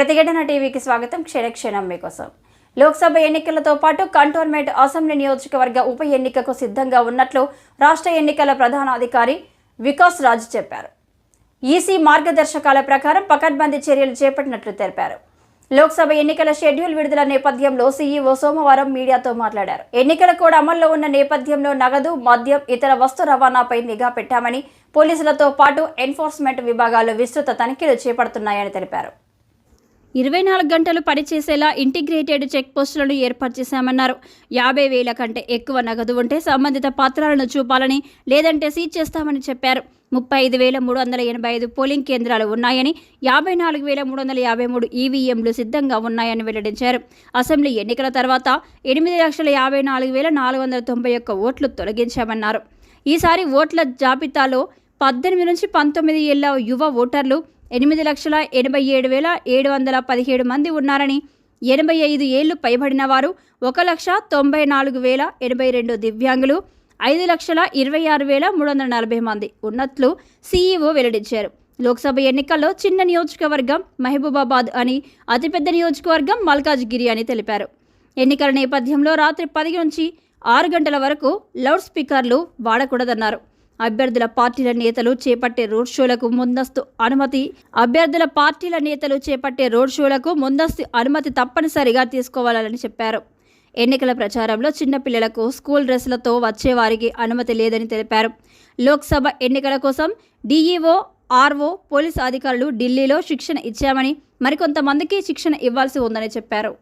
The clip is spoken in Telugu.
ప్రతిఘటన టీవీకి స్వాగతం. క్షణక్షణం మీకోసం. లోక్సభ ఎన్నికలతో పాటు కంటోన్మెంట్ అసెంబ్లీ నియోజకవర్గ ఉప ఎన్నికకు సిద్ధంగా ఉన్నట్లు రాష్ట్ర ఎన్నికల ప్రధానాధికారి వికాస్ రాజ్ చెప్పారు. ఈసీ మార్గదర్శకాల ప్రకారం పకడ్బందీ చర్యలు చేపట్టినట్లు తెలిపారు. లోక్సభ ఎన్నికల షెడ్యూల్ విడుదల నేపథ్యంలో సీఈఓ సోమవారం మీడియాతో మాట్లాడారు. ఎన్నికల కోడ్ అమల్లో ఉన్న నేపథ్యంలో నగదు మద్యం ఇతర వస్తు రవాణాపై నిఘా పెట్టామని పోలీసులతో పాటు ఎన్ఫోర్స్మెంట్ విభాగాలు విస్తృత తనిఖీలు చేపడుతున్నాయని తెలిపారు. ఇరవై నాలుగు గంటలు పనిచేసేలా ఇంటిగ్రేటెడ్ చెక్ పోస్టులను ఏర్పాటు చేశామన్నారు. యాభై వేల కంటే ఎక్కువ నగదు ఉంటే సంబంధిత పత్రాలను చూపాలని లేదంటే సీజ్ చేస్తామని చెప్పారు. ముప్పై ఐదు వేల మూడు వందల ఎనభై ఐదు పోలింగ్ కేంద్రాలు ఉన్నాయని యాభై నాలుగు వేల మూడు వందల యాభై మూడు ఈవీఎంలు సిద్ధంగా ఉన్నాయని వెల్లడించారు. అసెంబ్లీ ఎన్నికల తర్వాత ఎనిమిది లక్షల యాభై నాలుగు వేల నాలుగు వందల తొంభై ఒక్క ఓట్లు తొలగించామన్నారు. ఈసారి ఓట్ల జాబితాలో పద్దెనిమిది నుంచి పంతొమ్మిది ఏళ్ళ యువ ఓటర్లు ఎనిమిది లక్షల ఎనభై ఏడు వేల ఏడు వందల పదిహేడు మంది ఉన్నారని ఎనభై ఐదు ఏళ్ళు పైబడిన వారు ఒక లక్ష తొంభై నాలుగు వేల ఎనభై రెండు దివ్యాంగులు ఐదు లక్షల ఇరవై ఆరు వేల మూడు వందల నలభై మంది ఉన్నట్లు సీఈఓ వెల్లడించారు. లోక్సభ ఎన్నికల్లో చిన్న నియోజకవర్గం మహబూబాబాద్ అని అతిపెద్ద నియోజకవర్గం మల్కాజ్గిరి అని తెలిపారు. ఎన్నికల నేపథ్యంలో రాత్రి పది నుంచి ఆరు గంటల వరకు లౌడ్ స్పీకర్లు వాడకూడదన్నారు. అభ్యర్థుల పార్టీల నేతలు చేపట్టే రోడ్ షోలకు ముందస్తు అనుమతి. అభ్యర్థుల పార్టీల నేతలు చేపట్టే రోడ్ షోలకు ముందస్తు అనుమతి తప్పనిసరిగా తీసుకోవాలని చెప్పారు. ఎన్నికల ప్రచారంలో చిన్నపిల్లలకు స్కూల్ డ్రెస్లతో వచ్చేవారికి అనుమతి లేదని తెలిపారు. లోక్సభ ఎన్నికల కోసం డీఈఓ ఆర్ఓ పోలీసు అధికారులు ఢిల్లీలో శిక్షణ ఇచ్చామని మరికొంతమందికి శిక్షణ ఇవ్వాల్సి ఉందని చెప్పారు.